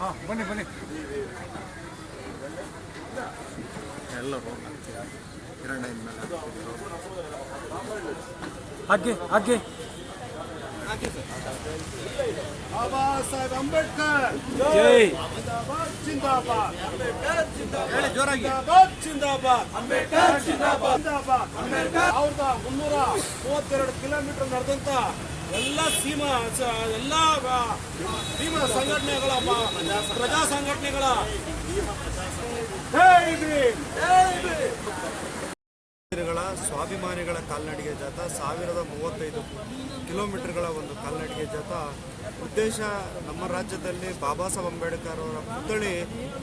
ಹಾಂ ಬನ್ನಿ ಬನ್ನಿ. ಎಲ್ಲ ರೋಡ್ ಕಿರಣ ಹಾಕಿ ಹಾಕಿ ಬಾಬಾ ಸಾಹೇಬ್ ಅಂಬೇಡ್ಕರ್ जय ಜಿಂದಾಬಾದ್. ಜಿಂದಾಬಾದ್. ಹೇಳಿ ಜೋರಾಗಿ. ಜಿಂದಾಬಾದ್ ಜಿಂದಾಬಾದ್. ಅಂಬೇಡ್ಕರ್ ಜಿಂದಾಬಾದ್. ಜಿಂದಾಬಾದ್ ಅಂಬೇಡ್ಕರ್ ಅವ್ರದ ಮುನ್ನೂರ ಮೂವತ್ತೆರಡು ಕಿಲೋಮೀಟರ್ ನಡೆದಂತ ಎಲ್ಲ ಸೀಮಾ ಎಲ್ಲ ಸೀಮಾ ಸಂಘಟನೆಗಳ ಪ್ರಜಾ ಸಂಘಟನೆಗಳ. ಜೈ ಭೀಮ್. ಜೈ ಭೀಮ್. ಗಳ ಸ್ವಾಭಿಮಾನಿಗಳ ಕಾಲ್ನಡಿಗೆ ಜಾಥಾ, ಸಾವಿರದ ಮೂವತ್ತೈದು ಕಿಲೋಮೀಟರ್ಗಳ ಒಂದು ಕಾಲ್ನಡಿಗೆ ಜಾಥಾ. ಉದ್ದೇಶ, ನಮ್ಮ ರಾಜ್ಯದಲ್ಲಿ ಬಾಬಾ ಸಾಹೇಬ್ ಅಂಬೇಡ್ಕರ್ ಅವರ ಪುತ್ಥಳಿ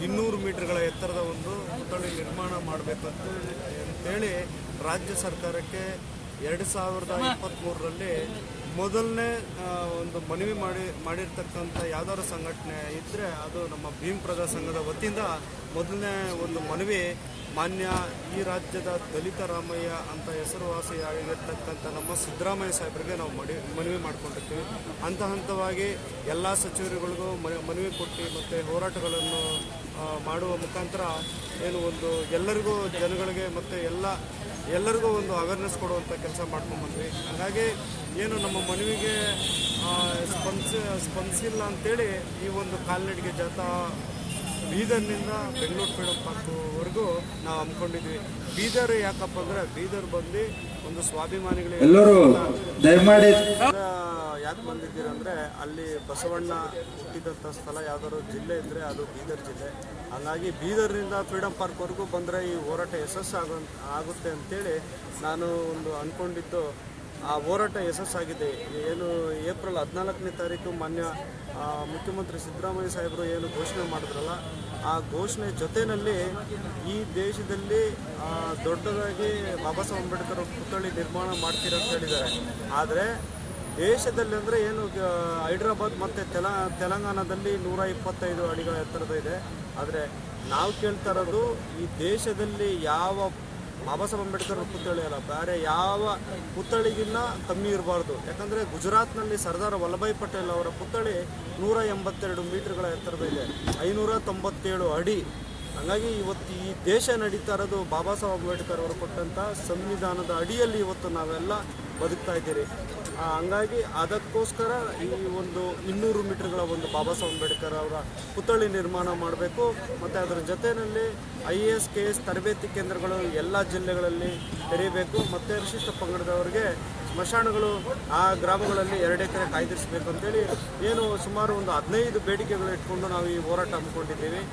ಇನ್ನೂರು ಮೀಟರ್ಗಳ ಎತ್ತರದ ಒಂದು ಪುತ್ಥಳಿ ನಿರ್ಮಾಣ ಮಾಡಬೇಕು ಅಂತ ಅಂತೇಳಿ ರಾಜ್ಯ ಸರ್ಕಾರಕ್ಕೆ ಎರಡು ಸಾವಿರದ ಇಪ್ಪತ್ತ್ಮೂರರಲ್ಲಿ ಮೊದಲನೇ ಒಂದು ಮನವಿ ಮಾಡಿ, ಮಾಡಿರ್ತಕ್ಕಂಥ ಯಾವ್ದಾದ್ರು ಸಂಘಟನೆ ಇದ್ದರೆ ಅದು ನಮ್ಮ ಭೀಮ್ ಪ್ರಜಾ ಸಂಘದ ವತಿಯಿಂದ ಮೊದಲನೇ ಒಂದು ಮನವಿ ಮಾನ್ಯ ಈ ರಾಜ್ಯದ ದಲಿತ ರಾಮಯ್ಯ ಅಂತ ಹೆಸರುವಾಸಿಯಾಗಿರ್ತಕ್ಕಂಥ ನಮ್ಮ ಸಿದ್ದರಾಮಯ್ಯ ಸಾಹೇಬರಿಗೆ ನಾವು ಮಡಿ, ಮನವಿ ಮಾಡ್ಕೊಂಡಿರ್ತೀವಿ. ಹಂತ ಹಂತವಾಗಿ ಎಲ್ಲ ಸಚಿವರುಗಳಿಗೂ ಮನವಿ ಕೊಟ್ಟು ಮತ್ತು ಹೋರಾಟಗಳನ್ನು ಮಾಡುವ ಮುಖಾಂತರ ಏನು ಒಂದು ಎಲ್ಲರಿಗೂ ಜನಗಳಿಗೆ ಮತ್ತು ಎಲ್ಲ, ಎಲ್ಲರಿಗೂ ಒಂದು ಅವೇರ್ನೆಸ್ ಕೊಡುವಂಥ ಕೆಲಸ ಮಾಡ್ಕೊಂಡ್ಬಂದ್ವಿ ಹಾಗಾಗಿ ಏನು ನಮ್ಮ ಮನವಿಗೆ ಸ್ಪಂದಿಸಿ ಸ್ಪಂದಿಸ ಸ್ಪಂದಿಸಿಲ್ಲ ಅಂತೇಳಿ ಈ ಒಂದು ಕಾಲ್ನಡಿಗೆ ಜಾಥಾ ಬೀದರ್ನಿಂದ ಬೆಂಗಳೂರು ಫ್ರೀಡಮ್ ಪಾರ್ಕ್ವರೆಗೂ ನಾವು ಅಂದ್ಕೊಂಡಿದ್ವಿ ಬೀದರ್ ಯಾಕಪ್ಪ ಅಂದ್ರೆ ಬೀದರ್ ಬಂದು ಒಂದು ಸ್ವಾಭಿಮಾನಿಗಳಿಗೆ ಎಲ್ಲರೂ ದಯಮಾಡಿ ಯಾಕೆ ಬಂದಿದ್ದೀರ ಅಂದರೆ ಅಲ್ಲಿ ಬಸವಣ್ಣ ಹುಟ್ಟಿದಂಥ ಸ್ಥಳ ಯಾವ್ದಾದ್ರು ಜಿಲ್ಲೆ ಇದ್ದರೆ ಅದು ಬೀದರ್ ಜಿಲ್ಲೆ. ಹಾಗಾಗಿ ಬೀದರ್ನಿಂದ ಫ್ರೀಡಮ್ ಪಾರ್ಕ್ವರೆಗೂ ಬಂದರೆ ಈ ಹೋರಾಟ ಯಶಸ್ಸು ಆಗೋ ಆಗುತ್ತೆ ಅಂತೇಳಿ ನಾನು ಒಂದು ಅಂದ್ಕೊಂಡಿದ್ದು. ಆ ಹೋರಾಟ ಯಶಸ್ಸಾಗಿದೆ. ಏನು ಏಪ್ರಿಲ್ ಹದಿನಾಲ್ಕನೇ ತಾರೀಕು ಮಾನ್ಯ ಮುಖ್ಯಮಂತ್ರಿ ಸಿದ್ದರಾಮಯ್ಯ ಸಾಹೇಬರು ಏನು ಘೋಷಣೆ ಮಾಡಿದ್ರಲ್ಲ, ಆ ಘೋಷಣೆ ಜೊತೆಯಲ್ಲಿ ಈ ದೇಶದಲ್ಲಿ ದೊಡ್ಡದಾಗಿ ಬಾಬಾ ಸಾಹೇಬ್ ಅಂಬೇಡ್ಕರ್ ಪುತ್ಥಳಿ ನಿರ್ಮಾಣ ಮಾಡ್ತೀರ ಅಂತ ಹೇಳಿದ್ದಾರೆ. ಆದರೆ ದೇಶದಲ್ಲಿ ಅಂದರೆ ಏನು ಹೈದ್ರಾಬಾದ್ ಮತ್ತು ತೆಲ, ತೆಲಂಗಾಣದಲ್ಲಿ ನೂರ ಇಪ್ಪತ್ತೈದು ಅಡಿಗಳ ಎತ್ತರದ ಇದೆ. ಆದರೆ ನಾವು ಕೇಳ್ತಾ ಇರೋದು ಈ ದೇಶದಲ್ಲಿ ಯಾವ ಬಾಬಾ ಸಾಹೇಬ್ ಅಂಬೇಡ್ಕರ್ ಪುತ್ಥಳಿ ಅಲ್ಲ ಬೇರೆ ಯಾವ ಪುತ್ಥಳಿಗಿನ್ನ ಕಮ್ಮಿ ಇರಬಾರ್ದು. ಯಾಕಂದರೆ ಗುಜರಾತ್ನಲ್ಲಿ ಸರ್ದಾರ್ ವಲ್ಲಭಾಯ್ ಪಟೇಲ್ ಅವರ ಪುತ್ಥಳಿ ನೂರ ಎಂಬತ್ತೆರಡು ಮೀಟರ್ಗಳ ಎತ್ತರದ ಇದೆ ಐನೂರ ತೊಂಬತ್ತೇಳು ಅಡಿ. ಹಾಗಾಗಿ ಇವತ್ತು ಈ ದೇಶ ನಡೀತಾ ಇರೋದು ಬಾಬಾ ಸಾಹೇಬ್ ಅಂಬೇಡ್ಕರ್ ಅವರು ಕೊಟ್ಟಂಥ ಸಂವಿಧಾನದ ಅಡಿಯಲ್ಲಿ ಇವತ್ತು ನಾವೆಲ್ಲ ಬದುಕ್ತಾ ಇದ್ದೀರಿ. ಹಂಗಾಗಿ ಅದಕ್ಕೋಸ್ಕರ ಈ ಒಂದು ಇನ್ನೂರು ಮೀಟರ್ಗಳ ಒಂದು ಬಾಬಾ ಸಾಹೇಬ್ ಅಂಬೇಡ್ಕರ್ ಅವರ ಪುತ್ಥಳಿ ನಿರ್ಮಾಣ ಮಾಡಬೇಕು. ಮತ್ತು ಅದರ ಜೊತೆಯಲ್ಲಿ I A S, K S ತರಬೇತಿ ಕೇಂದ್ರಗಳು ಎಲ್ಲ ಜಿಲ್ಲೆಗಳಲ್ಲಿ ತೆರೆಯಬೇಕು. ಮತ್ತು ವಿಶಿಷ್ಟ ಪಂಗಡದವರಿಗೆ ಸ್ಮಶಾನಗಳು ಆ ಗ್ರಾಮಗಳಲ್ಲಿ ಎರಡು ಎಕರೆ ಕಾಯ್ದಿರಿಸಬೇಕು ಅಂತೇಳಿ ಏನು ಸುಮಾರು ಒಂದು ಹದಿನೈದು ಬೇಡಿಕೆಗಳು ಇಟ್ಕೊಂಡು ನಾವು ಈ ಹೋರಾಟ ಹಮ್ಮಿಕೊಂಡಿದ್ದೀವಿ.